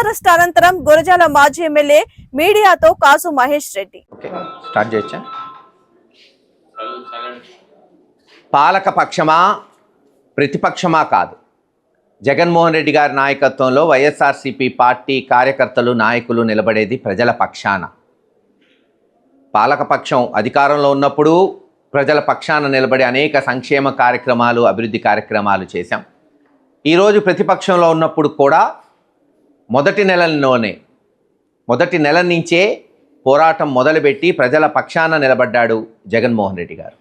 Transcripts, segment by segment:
Arrest అనంతరం గురజాల మాజీ MLA మీడియాతో కాసు మహేష్ రెడ్డి. ఓకే స్టార్ట్ చేయొచ్చా? పాలక పక్షమా ప్రతిపక్షమా కాదు. జగన్మోహన్ రెడ్డి గారి నాయకత్వంలో వైఎస్ఆర్సీపీ పార్టీ కార్యకర్తలు నాయకులు నిలబడేది ప్రజల పక్షాన. పాలకపక్షం అధికారంలో ఉన్నప్పుడు ప్రజల పక్షాన నిలబడి అనేక సంక్షేమ కార్యక్రమాలు అభివృద్ధి కార్యక్రమాలు చేశాం. ఈరోజు ప్రతిపక్షంలో ఉన్నప్పుడు కూడా మొదటి నెలలోనే మొదటి నెల నుంచే పోరాటం మొదలుపెట్టి ప్రజల పక్షాన నిలబడ్డాడు జగన్మోహన్ రెడ్డి గారు.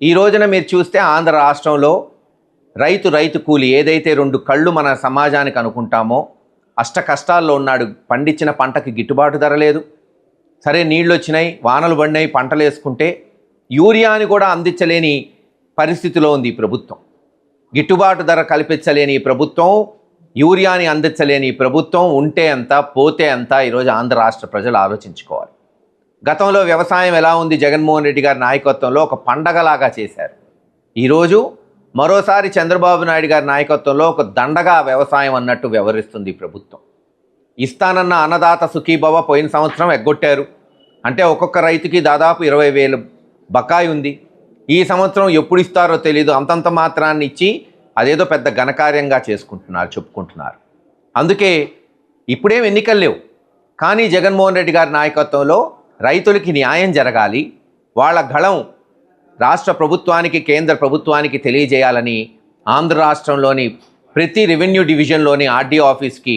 ఈ రోజున మీరు చూస్తే ఆంధ్ర రాష్ట్రంలో రైతు రైతు కూలి ఏదైతే రెండు కళ్ళు మన సమాజానికి అనుకుంటామో అష్ట కష్టాల్లో ఉన్నాడు పండించిన పంటకి గిట్టుబాటు ధర లేదు. సరే నీళ్ళు వచ్చినాయి వానలు పడినాయి పంటలు వేసుకుంటే యూరియాని కూడా అందించలేని పరిస్థితిలో ఉంది ఈ ప్రభుత్వం. గిట్టుబాటు ధర కల్పించలేని ఈ ప్రభుత్వం యూరియాని అందించలేని ఈ ప్రభుత్వం ఉంటే ఎంత పోతే ఎంత ఈరోజు ఆంధ్ర రాష్ట్ర ప్రజలు ఆలోచించుకోవాలి. గతంలో వ్యవసాయం ఎలా ఉంది? జగన్మోహన్ రెడ్డి గారి నాయకత్వంలో ఒక పండగలాగా చేశారు. ఈరోజు మరోసారి చంద్రబాబు నాయుడు గారి నాయకత్వంలో ఒక దండగా వ్యవసాయం అన్నట్టు వ్యవహరిస్తుంది ప్రభుత్వం. ఇస్తానన్న అన్నదాత సుఖీభవ పోయిన సంవత్సరం ఎగ్గొట్టారు. అంటే ఒక్కొక్క రైతుకి దాదాపు ఇరవై వేలు బకాయి ఉంది. ఈ సంవత్సరం ఎప్పుడు ఇస్తారో తెలియదు అంతంత మాత్రాన్ని ఇచ్చి అదేదో పెద్ద ఘనకార్యంగా చేసుకుంటున్నారు చెప్పుకుంటున్నారు. అందుకే ఇప్పుడేం ఎన్నికలు లేవు. కానీ జగన్మోహన్ రెడ్డి గారి నాయకత్వంలో రైతులకి న్యాయం జరగాలి వాళ్ళ గళం రాష్ట్ర ప్రభుత్వానికి కేంద్ర ప్రభుత్వానికి తెలియజేయాలని ఆంధ్ర రాష్ట్రంలోని ప్రతి రెవెన్యూ డివిజన్లోని ఆర్డీ ఆఫీస్కి